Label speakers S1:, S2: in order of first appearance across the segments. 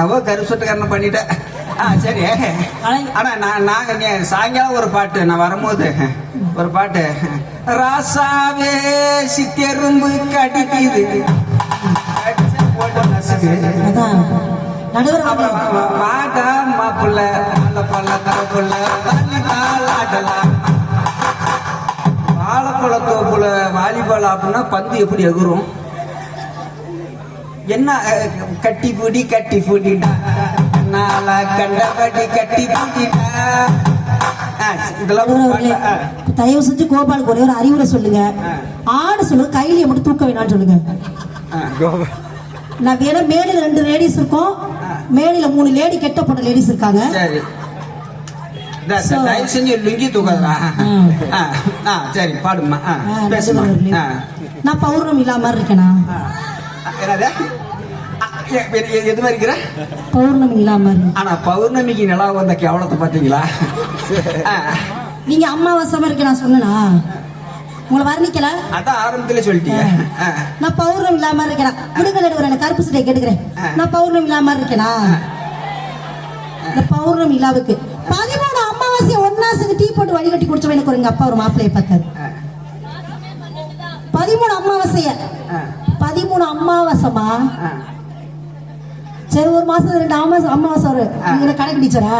S1: என்னவோ கருசுட்டுக்காரன் பண்ணிட்டேன். ஆ சரி. ஆனா நான் நாங்க சாயங்காலம் ஒரு பாட்டு நான் வரும்போது ஒரு பாட்டு. ராசாவே சித்தெரும்பு கடிக்குது. போட்டு மாப்புள்ள பல்ல தரப்புள்ள ஆடலாம் வாழைப்பழ தோப்புல வாலிபால் அப்படின்னா பந்து எப்படி எகுரும் என்ன கட்டி பூடி கட்டி பூட்டிட்டா நாளா கண்டபடி கட்டி பூட்டிட்டா.
S2: தயவு செஞ்சு கோபாலுக்கு ஒரே ஒரு அறிவுரை சொல்லுங்க. ஆடு சொல்லுங்க கையிலேயே மட்டும் தூக்க வேணாம்னு சொல்லுங்க. நான் வேணா மேடையில ரெண்டு லேடிஸ் இருக்கோம். மேடையில மூணு லேடி கெட்ட போட்ட லேடிஸ் இருக்காங்க.
S1: தயவு செஞ்சு லுங்கி தூக்காதா சரி பாடுமா
S2: நான் பௌர்ணமி இல்லாம இருக்கேனா
S1: என்னது? எது மாதிரி இருக்கிற?
S2: பௌர்ணமி இல்லாம மாதிரி
S1: ஆனா பௌர்ணமிக்கு நிலா வந்த கேவலத்தை பாத்தீங்களா?
S2: நீங்க அம்மாவாசை மாதிரி இருக்க நான் சொன்னேனா? உங்களை வர்ணிக்கல?
S1: அதான் ஆரம்பத்துல சொல்லிட்டீங்க.
S2: நான் பௌர்ணமி இல்லாம இருக்கேனா? விடுங்க நடுவர் எனக்கு கருப்பு சட்டை கேட்டுக்கிறேன். நான் பௌர்ணமி இல்லாம இருக்கேனா? இந்த பௌர்ணமி இல்லாவுக்கு. பதிமூணு அமாவாசை ஒன்னா சேர்ந்து டீ போட்டு வடிகட்டி குடிச்சவன் எனக்கு ஒரு எங்க அப்பா ஒரு மாப்பிள்ளைய பார்த்தாரு. பதிமூணு அமாவாசைய பதிமூணு அமாவாசைமா. சரி ஒரு மாசம் ரெண்டு அமாவாசை அமாவாசை வரும் நீங்க கணக்கு டீச்சரா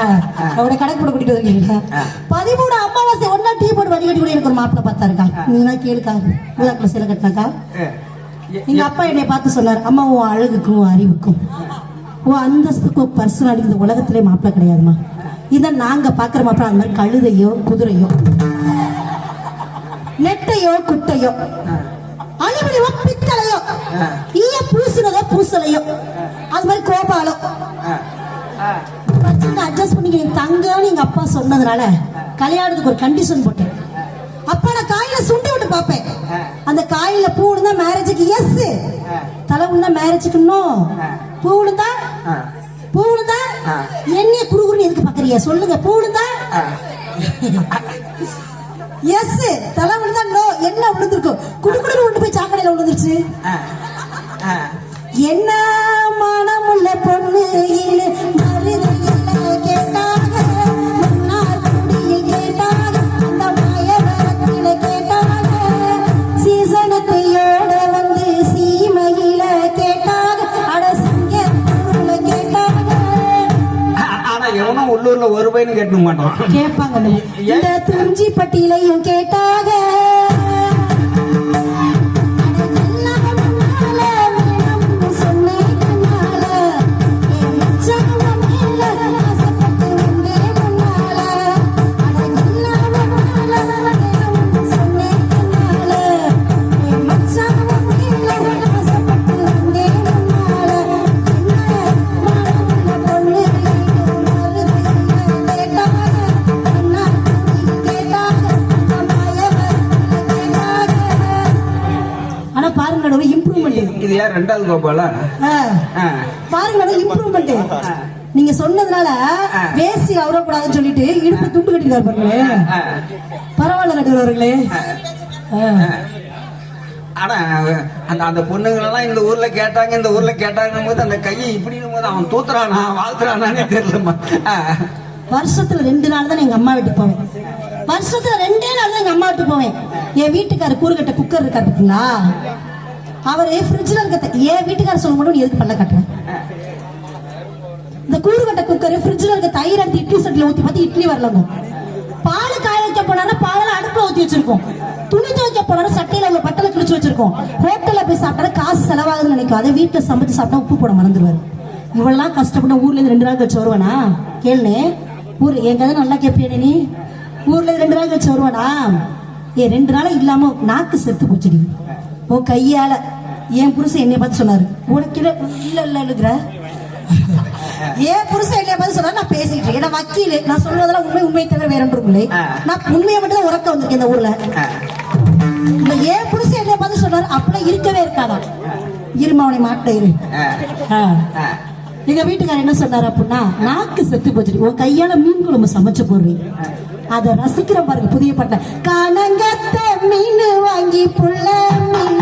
S2: அவட கணக்கு போட கூட்டிட்டு
S1: ஆ.
S2: பதிமூணு அமாவாசை ஒன்னா டீ போட்டு வடிகட்டி கூட எனக்கு ஒரு மாப்பிள்ளை பார்த்தாருக்கா. நீங்க கேளுக்கா. ஊதாக்குள்ள சில கட்டினாக்கா. எங்க அப்பா என்னை பார்த்து சொன்னார் அம்மா உன் அழகுக்கும் அறிவுக்கும் உன் அந்தஸ்துக்கும் பர்சனாலிட்டி இந்த உலகத்திலே மாப்பிள்ளை கிடையாதுமா இதை நாங்க பாக்குற மாப்பிள்ளை அந்த மாதிரி கழுதையோ குதிரையோ நெட்டையோ குட்டையோ
S1: ஆ.
S2: ஈய பூசுனதோ பூசலையோ. அது மாதிரி கோபாலோ பிரச்சனை அட்ஜஸ்ட் பண்ணி என் தங்கன்னு எங்க அப்பா சொன்னதுனால கல்யாணத்துக்கு ஒரு கண்டிஷன் போட்டேன். அப்பா நான் காயில சுண்டி விட்டு பார்ப்பேன். அந்த காயில பூ விழுந்தா மேரேஜுக்கு எஸ் தலை விழுந்தா மேரேஜுக்கு நோ பூ விழுந்தா பூ விழுந்தா என்னைய குறுகுறுன்னு எதுக்கு பாக்குறீங்க சொல்லுங்க. பூ விழுந்தா எஸ் தலை விழுந்தா நோ என்ன விழுந்திருக்கும்? குடுக்குடுன்னு கொண்டு போய் சாக்கடையில விழுந்துருச்சு.
S1: கேட்க மாட்டான்
S2: கேட்பாங்க. இந்த துஞ்சி பட்டியலையும் கேட்டாங்க இம்ப்ரூவ்மெண்ட்
S1: இது யார்? ரெண்டாவது கோபாலா.
S2: பாருங்க நடுவு இம்ப்ரூவ்மெண்ட் நீங்க சொன்னதுனால. வேசி அவரக்கூடாதுன்னு சொல்லிட்டு இடுப்பு துண்டு கட்டிருக்காரு பாருங்களே. பரவாயில்ல நடுவர் அவர்களே.
S1: ஆனா அந்த அந்த பொண்ணுங்களெல்லாம் இந்த ஊர்ல கேட்டாங்க இந்த ஊர்ல கேட்டாங்க போது அந்த கையை இப்படின்னு போது அவன் தூத்துறானா வாழ்த்துறானானே தெரியலம்மா.
S2: வருஷத்துல ரெண்டு நாள் தான் எங்க அம்மா வீட்டுக்கு போவேன். வருஷத்துல ரெண்டே நாள் தான் எங்க அம்மா வீட்டுக்கு போவேன். என் வீட்டுக்காரர் கூறுகட்ட குக்கர் இருக்காரு பாத்தீங்களா? அவரு ஃப்ரிட்ஜ்ல இருக்க ஏன் வீட்டுக்கார வீட்டுக்காரர் சொல்ல மட்டும் நீ எதுக்கு பண்ண கட்டுற? இந்த கூறுகட்ட குக்கர் ஃப்ரிட்ஜ்ல இருக்க தயிர் எடுத்து இட்லி செட்ல ஊத்தி பார்த்து இட்லி வரலங்க பால் காய வைக்க போனா பால் அடுப்புல ஊத்தி வச்சிருக்கோம். துணி துவைக்க போனா சட்டையில உள்ள பட்டலை கிழிச்சு வச்சிருக்கோம். ஹோட்டல்ல போய் சாப்பிட்டா காசு செலவாகுதுன்னு நினைக்கும். அதை வீட்டுல சமைச்சு சாப்பிட்டா உப்பு போட மறந்துடுவாரு. இவெல்லாம் கஷ்டப்பட்டு ஊர்ல இருந்து ரெண்டு நாள் கழிச்சு வருவானா? கேளுனே ஊர் என் கதை நல்லா கேட்பியா நீ? ஊர்ல இருந்து ரெண்டு நாள் கழிச்சு வருவானா? ஏ ரெண்டு நாளும் இல்லாம நாக்கு செத்து போச்சுடி. உன் கையால என் புருஷன் என்னைய பார்த்து சொன்னாரு. உனக்கு இல்ல இல்ல இல்ல எழுதுற? ஏன் புருஷன் என்னைய பார்த்து சொன்னா நான் பேசிட்டு இருக்கேன். வக்கீல். நான் சொல்றதெல்லாம் உண்மை உண்மையை தவிர வேற ஒன்றும் இல்லை. நான் உண்மையை மட்டும் தான் உறக்க வந்திருக்கேன் இந்த ஊர்ல. ஏன் புருஷன் என்னைய பார்த்து சொன்னாரு. அப்படிலாம் இருக்கவே இருக்காதான் இருமா அவனை மாட்ட இரு.
S1: ஆ,
S2: ஆ.
S1: ஆ.
S2: எங்க வீட்டுக்காரர் என்ன சொன்னார் அப்படின்னா நாக்கு செத்து போச்சு உன் கையால மீன் குழம்பு சமைச்சு போடுறீங்க அதை ரசிக்கிற பாருங்க புதிய பாட்டை கனங்கத்த மீன் வாங்கி புள்ள மீன்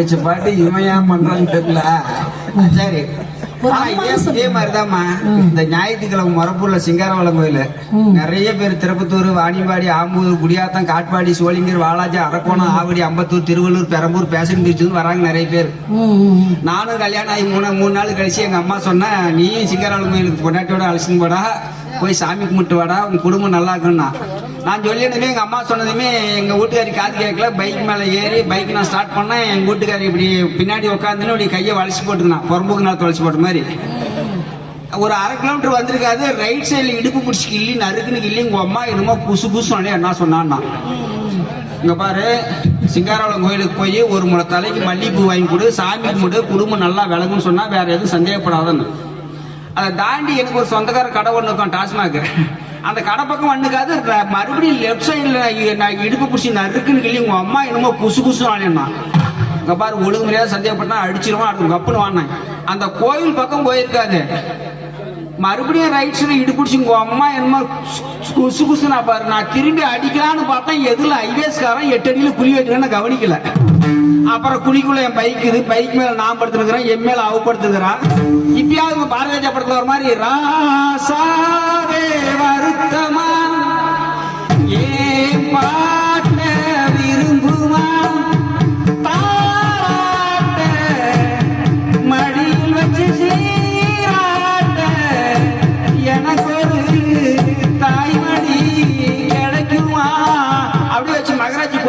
S2: வச்ச
S1: பாட்டு இவன் ஏன் பண்றான்னு தெரியல. சரி. இதே. மாதிரிதாம்மா. இந்த ஞாயிற்றுக்கிழமை மரப்பூர்ல சிங்காரவளம் கோயில். நிறைய பேர் திருப்பத்தூர் வாணியம்பாடி ஆம்பூர் குடியாத்தம் காட்பாடி சோளிங்கர் வாலாஜி அரக்கோணம் ஆவடி அம்பத்தூர் திருவள்ளூர் பெரம்பூர் பேசன் திருச்சிருந்து வராங்க நிறைய பேர். நானும் கல்யாணம் ஆகி மூணு மூணு நாள் கழிச்சு எங்க அம்மா சொன்னா நீயும் சிங்கராளம் கோயிலுக்கு பொண்டாட்டியோட அழைச்சின்னு போடா. போய் சாமி கும்பிட்டு வாடா உங்க குடும்பம் நல்லா இருக்குன்னா. நான் சொல்லியிருந்ததுமே எங்க அம்மா சொன்னதுமே எங்க வீட்டுக்காரி காது கேட்கல. பைக் மேல ஏறி பைக் நான் ஸ்டார்ட் பண்ணேன். எங்க வீட்டுக்காரி இப்படி பின்னாடி உட்காந்துன்னு இப்படி கையை வளைச்சு போட்டுருந்தான் புறம்புக்கு நாள் தொலைச்சு போட்ட மாதிரி. ஒரு அரை கிலோமீட்டர் வந்திருக்காது. ரைட் சைடில் இடுப்பு பிடிச்சி கிள்ளி நறுக்குன்னு கிள்ளி உங்கள் அம்மா என்னமோ புசு புசு என்ன சொன்னான்னா இங்கே பாரு சிங்காரவளம் கோயிலுக்கு போய் ஒரு முளை தலைக்கு மல்லிகைப்பூ வாங்கி கொடு சாமி கும்பிடு குடும்பம் நல்லா விளங்குன்னு சொன்னால் வேற எதுவும் சந்தேகப்படாதன்னு. அதை தாண்டி எனக்கு ஒரு சொந்தக்கார கடை ஒன்று இருக்கும் டாஸ்மாக். அந்த கடை பக்கம் வந்துக்காது மறுபடியும் லெஃப்ட் சைடில் நான் இடுப்பு பிடிச்சி நறுக்குன்னு கிளி உங்கள் அம்மா என்னமோ குசு குசு ஆனேன்னா இங்கே பாரு ஒழுங்கு முறையாக சந்தேகப்பட்டா அடிச்சிருவான் அடுத்து கப்புன்னு வாங்கினேன் அந்த கோயில் பக்கம் போயிருக்காது மறுபடியும் ரைட் சைடு இடுப்பிடிச்சு உங்க அம்மா என்னமோ குசு குசுனா பாரு நான் திரும்பி அடிக்கலான்னு பார்த்தேன் எதில் ஐவேஸ்காரன் எட்டு அடியில் குழி வைக்கிறேன்னு கவனிக்கல. அப்புறம் குழிக்குள்ள என் பைக் இது. பைக் மேல நான் படுத்துருக்கிறேன் என் மேல அவ இப்பயாவது உங்க பாரதிய படத்துல ஒரு மாதிரி ராசாவே வருத்தமா? ஏன் பாட்ட விரும்புமா?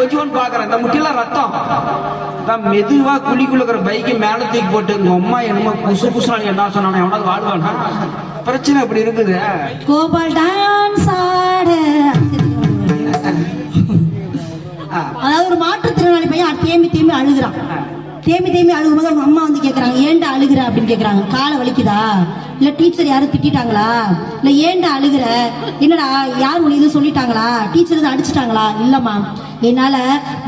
S1: கொஞ்சோன்னு பாக்குறேன் இந்த முட்டில ரத்தம். நான் மெதுவா குழிக்குள்ள பைக்கு மேல தூக்கி போட்டு உங்க அம்மா என்னமோ புசு புசுனாலும் என்ன சொன்னானே எவனாவது வாழ்வானா? பிரச்சனை இப்படி இருக்குது.
S2: கோபால் அதாவது ஒரு மாற்றுத்திறனாளி பையன் தேம்பி தேம்பி அழுகுறான். தேம்பி தேம்பி அழுகும்போது அவங்க அம்மா வந்து கேக்குறாங்க ஏன்டா அழுகுற? அப்படின்னு கேக்குறாங்க. காலை வலிக்குதா? இல்ல டீச்சர் யாரும் திட்டிட்டாங்களா? இல்ல ஏன்டா அழுகுற? என்னடா யார் இது சொல்லிட்டாங்களா? டீச்சர் எதுவும் அடிச்சிட்டாங்களா? இல்லம்மா. என்னால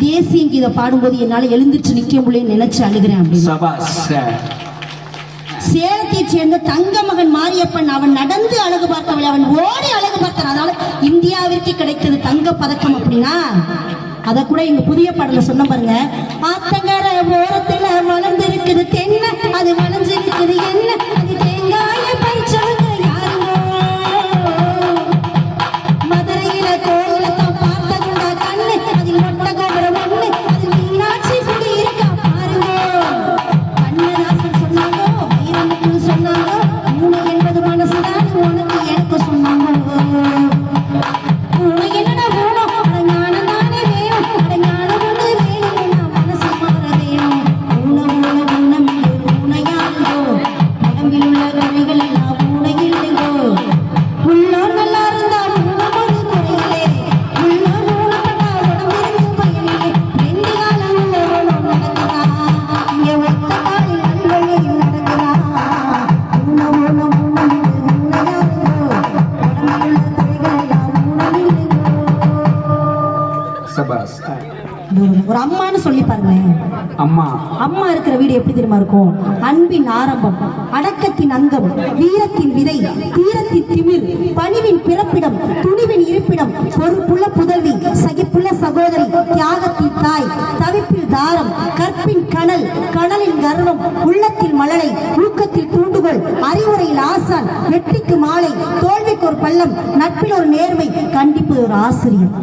S2: தேசிய கீதை பாடும்போது என்னால எழுந்திருச்சு நிக்க முடியலன்னு நினைச்சு அழுகிறேன் அப்படின்னு.
S1: சபாஸ்
S2: சேலத்தைச் சேர்ந்த தங்க மகன் மாரியப்பன் அவன் நடந்து அழகு பார்த்தவளை அவன் ஓடி அழகு பார்த்தான். அதனால இந்தியாவிற்கு கிடைத்தது தங்க பதக்கம் அப்படின்னா அத கூட எங்க புதிய பாடல சொன்ன பாருங்க. ஆத்தங்கர ஓரத்துல வளர்ந்து இருக்குது தென்னை அது வளைஞ்சு இருக்குது என்ன? அது
S1: அம்மா.
S2: அம்மா இருக்கிற வீடு எப்படி தெரியுமா இருக்கும்? அன்பின் ஆரம்பம் அடக்கத்தின் அங்கம் வீரத்தின் விதை தீரத்தின் திமிர் பணிவின் பிறப்பிடம் துணிவின் இருப்பிடம் பொறுப்புள்ள புதல்வி சகிப்புள்ள சகோதரி தியாகத்தின் தாய் தவிப்பில் தாரம் கற்பின் கனல் கனலின் கர்வம் உள்ளத்தில் மழலை ஊக்கத்தில் தூண்டுகோள் அறிவுரையில் ஆசான் வெற்றிக்கு மாலை தோல்விக்கு ஒரு பள்ளம் நட்பில் ஒரு நேர்மை கண்டிப்பு ஒரு ஆசிரியர்.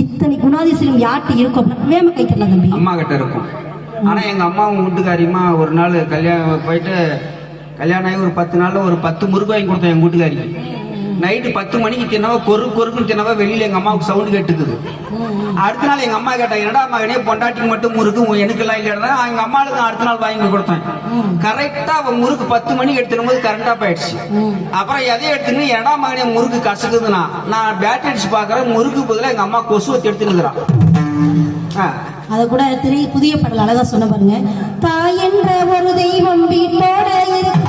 S2: இத்தனை குணாதிசயம் யார்கிட்ட இருக்கும்? வேம கை தரலாம் தம்பி.
S1: அம்மா கிட்ட இருக்கும். ஆனா எங்க அம்மாவும் வீட்டுக்காரியுமா ஒரு நாள் கல்யாணம் போயிட்டு கல்யாணம் ஆகி ஒரு பத்து நாள்ல ஒரு பத்து முறுக்கு வாங்கி கொடுத்தேன் எங்க வீட்டுக்காரிக்கு. நைட்டு பத்து மணிக்கு தின்னவா கொரு கொருக்குன்னு தின்னவா வெளியில எங்க அம்மாவுக்கு சவுண்ட் கேட்டுக்குது. அடுத்த நாள் எங்க அம்மா கேட்டாங்க என்னடா மகனே பொண்டாட்டிக்கு மட்டும் முறுக்கு உன் எனக்கெல்லாம் இல்லையா எங்க அம்மாவுக்கு அடுத்த நாள் வாங்கி கொடுத்தேன். கரெக்டா அவன் முறுக்கு பத்து மணிக்கு எடுத்துடும் போது கரண்டா போயிடுச்சு. அப்புறம் எதையும் எடுத்துன்னு என்னடா மகனே முறுக்கு கசக்குதுன்னா? நான் பேட்டரி அடிச்சு பாக்குறேன். முறுக்கு பதிலாக எங்க அம்மா கொசுவத்தை எடுத்துனுக்குறான்
S2: அதை கூட திரு புதிய பாடல் அழகா சொன்ன பாருங்க. தாய் என்ற ஒரு தெய்வம் வீட்டோட இருக்கு.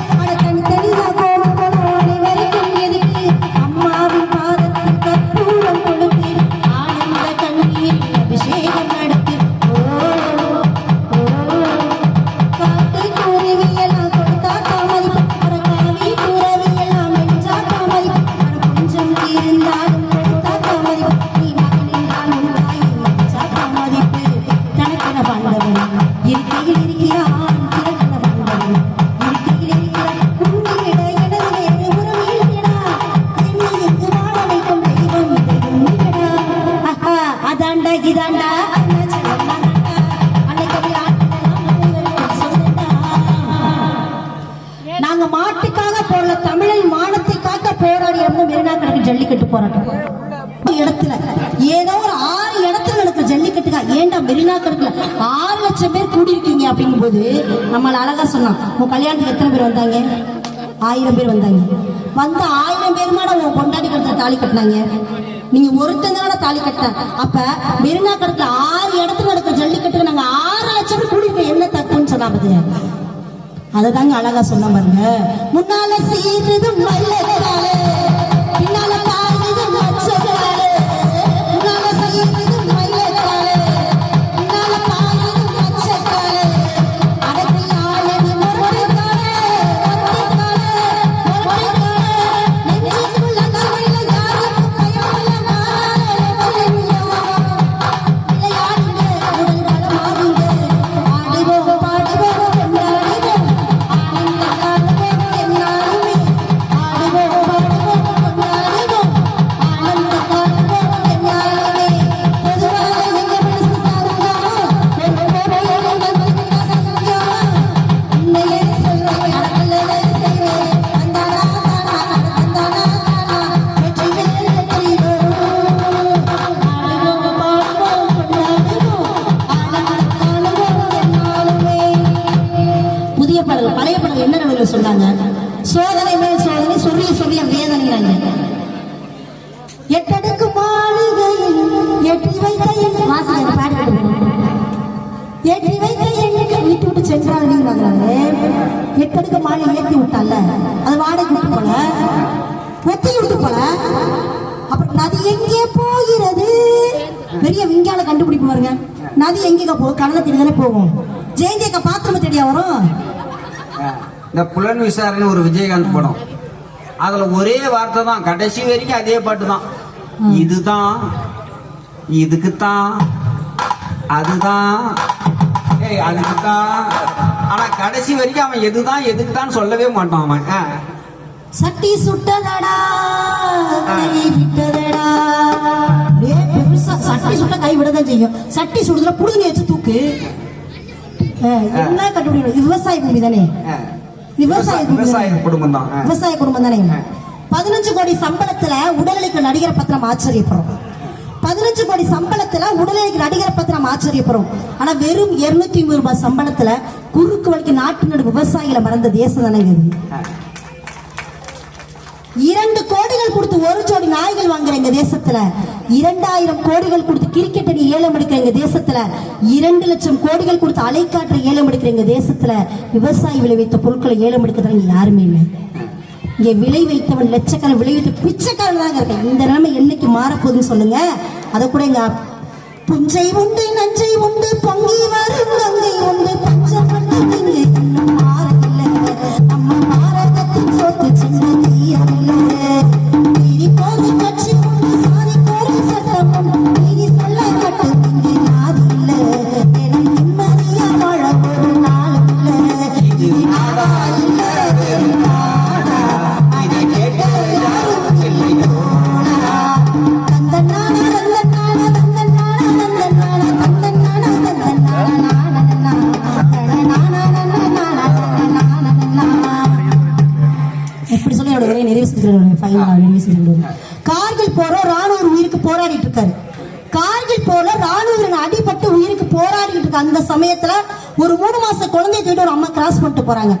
S2: ஏன்டா ஆறு லட்சம் பேர் கூடியிருக்கீங்க அப்படிங்கும் போது நம்மளை அழகா சொன்னான் உன் கல்யாணத்துக்கு எத்தனை பேர் வந்தாங்க? ஆயிரம் பேர் வந்தாங்க. வந்த ஆயிரம் பேர் மாட உன் கொண்டாடி கட்டத்துல தாலி கட்டினாங்க. நீங்க ஒருத்தங்க தானே தாலி கட்ட அப்ப மெரினா கணக்குல ஆறு இடத்துல நடக்கிற ஜல்லிக்கட்டுக்கு நாங்க ஆறு லட்சம் பேர் கூடியிருக்கோம். என்ன தப்புன்னு சொன்னா பாத்தீங்க அததாங்க அழகா சொன்ன பாருங்க. முன்னால செய்யறது மல்லக்கால பின்னால பாடல் சொன்னாங்க. சோதனை மேல் சோதனை சொல்லிய சொல்லிய வேதனைனாங்க எட்டடுக்கு மாளிகையில் எட்டி வைத்த என் வாசகர் பாடி ஏற்றி வைத்த எண்ணுக்கு வீட்டு விட்டு சென்றால் நீங்கிறாங்க எட்டடுக்கு மாளிகை ஏற்றி விட்டால அது வாடகை விட்டு போல வெத்தி விட்டு போல. அப்புறம் நதி எங்கே போகிறது? பெரிய விஞ்ஞான கண்டுபிடிப்பு பாருங்க. நதி எங்க போகும் கடலை தேடி தானே போகும் ஜெயந்தியக்க பாத்திரமா தேடியா வரும்?
S1: இந்த புலன் விசாரணை ஒரு விஜயகாந்த் படம். அதுல ஒரே வார்த்தை தான் கடைசி வரைக்கும் அதே பாட்டு தான். இதுதான் இதுக்குத்தான் அதுதான் ஏய் அதுக்குத்தான். ஆனா கடைசி வரைக்கும் அவன் எதுதான் எதுக்குதான் சொல்லவே மாட்டான் அவன்.
S2: சட்டி சுட்டதடா கை விட்டதடா. சட்டி சுட்ட கை விடதான் செய்யும். சட்டி சுடுதுல புடுங்கி வச்சு தூக்கு. என்ன கண்டுபிடிக்கணும்? விவசாய பூமி தானே. விவசாய
S1: விவசாய? குடும்பம் தான்.
S2: விவசாய குடும்பம் தானே பதினஞ்சு கோடி சம்பளத்துல உடல்நிலைக்கு நடிகரை பத்தி நம்ம ஆச்சரியப்படுறோம் பதினஞ்சு கோடி சம்பளத்துல உடல்நிலைக்கு நடிகரை பத்தி நம்ம ஆச்சரியப்படுறோம் ஆனா வெறும் 250 ஐம்பது ரூபாய் சம்பளத்துல குறுக்கு வழிக்கு நாட்டு நடு விவசாயிகளை மறந்த தேசம் தானே. இரண்டு கோடிகள் கொடுத்து ஒரு ஜோடி நாய்கள் வாங்குற எங்க தேசத்துல இரண்டாயிரம் கோடிகள் கொடுத்து கிரிக்கெட் ஏலம் எடுக்கிற எங்க தேசத்துல இரண்டு லட்சம் கோடிகள் கொடுத்து அலைக்காற்று ஏலம் எடுக்கிற எங்க தேசத்துல விவசாயி விளைவித்த பொருட்களை ஏலம் எடுக்கிறதாங்க யாருமே இல்லை. இங்க விளை வைத்தவன் லட்சக்கணக்கில் விளை வைத்த பிச்சைக்காரன் தாங்க இருக்கேன். இந்த நிலைமை என்னைக்கு மாறப்போகுதுன்னு சொல்லுங்க. அதை கூட எங்க புஞ்சை உண்டு நஞ்சை உண்டு பொங்கி வரும் கங்கை உண்டு. பஞ்சம் இன்னும் மாறவில்லை நம்ம பாரதத்தின் சொத்து சின்ன தீயவில்லை நீதி கார்கில் போற ராணுவ உயிருக்கு போராடிட்டு இருக்காரு. கார்கில் போல ராணுவ அடிபட்டு உயிருக்கு போராடிட்டு இருக்க அந்த சமயத்துல ஒரு மூணு மாச குழந்தைய தேடி ஒரு அம்மா கிராஸ் பண்ணிட்டு போறாங்க.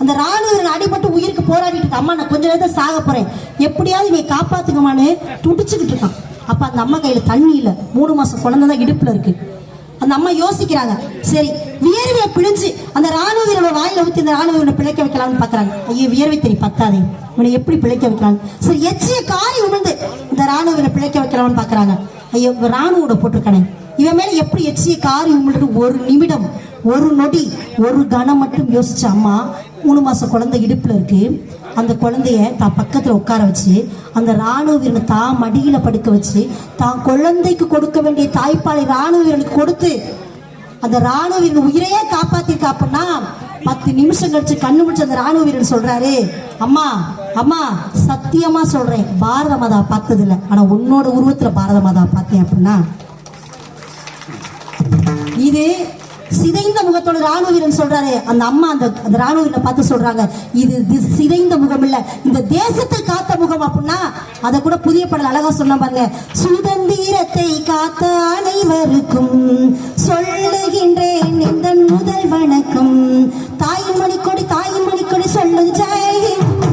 S2: அந்த ராணுவரின் அடிபட்டு உயிருக்கு போராடிட்டு இருக்க அம்மா நான் கொஞ்ச நேரத்தை சாக போறேன். எப்படியாவது நீ காப்பாத்துக்கமான்னு துடிச்சுக்கிட்டு இருக்கான். அப்ப அந்த அம்மா கையில தண்ணி இல்ல. மூணு மாசம் குழந்தை தான் இடுப்புல இருக்கு. அந்த அம்மா யோசிக்கிறாங்க சரி வியர்வையை பிழிஞ்சு அந்த ராணுவ வீரனோட வாயில ஊத்தி அந்த ராணுவ வீரனை பிழைக்க வைக்கலாம்னு பாக்குறாங்க ஐயோ வியர்வை தெரி பத்தாதே. இவனை எப்படி பிழைக்க வைக்கலாம்? சரி எச்சிய காரி உணர்ந்து இந்த ராணுவ வீரனை பிழைக்க வைக்கலாம்னு பாக்குறாங்க ஐயோ ராணுவோட போட்டிருக்கானே. இவன் மேல எப்படி எச்சிய காரி உமிழ்ந்து ஒரு நிமிடம் ஒரு நொடி ஒரு கணம் மட்டும் யோசிச்ச அம்மா மூணு மாச குழந்தை இடுப்புல இருக்கு. அந்த குழந்தைய தான் பக்கத்துல உட்கார வச்சு அந்த ராணுவ வீரனை தான் மடியில படுக்க வச்சு தான் குழந்தைக்கு கொடுக்க வேண்டிய தாய்ப்பாலை ராணுவ வீரனுக்கு கொடுத்து அந்த ராணுவ வீரன் உயிரையே காப்பாத்திருக்கா அப்படின்னா பத்து நிமிஷம் கழிச்சு கண்ணு முடிச்சு அந்த ராணுவ வீரர் சொல்றாரு அம்மா அம்மா சத்தியமா சொல்றேன். பாரத மாதா பார்த்தது இல்லை ஆனா உன்னோட உருவத்துல பாரத மாதா பார்த்தேன் அப்படின்னா. இது சிதைந்த முகத்தோட ராணுவ வீரன் சொல்றாரு. அந்த அம்மா அந்த அந்த ராணுவ வீரனை பார்த்து சொல்றாங்க. இது சிதைந்த முகம் இல்ல இந்த தேசத்தை காத்த முகம் அப்படின்னா அதை கூட புதிய படல் அழகா சொன்ன பாருங்க. சுதந்திரத்தை காத்த அனைவருக்கும் சொல்லுகின்றேன் இந்த முதல் வணக்கம். தாயின் மணிக்கொடி தாயின் மணிக்கொடி சொல்லு ஜெய்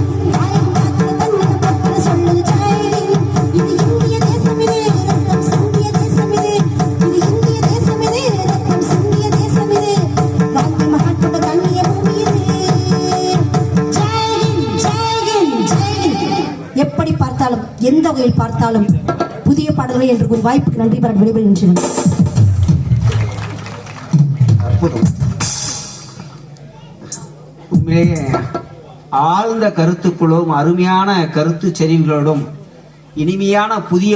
S2: பார்த்தாலும் புதிய பாடல்கள் என்று ஒரு வாய்ப்புக்கு நன்றி பெற விடைபெறுகின்றேன்
S1: உண்மையிலேயே ஆழ்ந்த கருத்துக்களும் அருமையான கருத்து செறிவுகளோடும் இனிமையான புதிய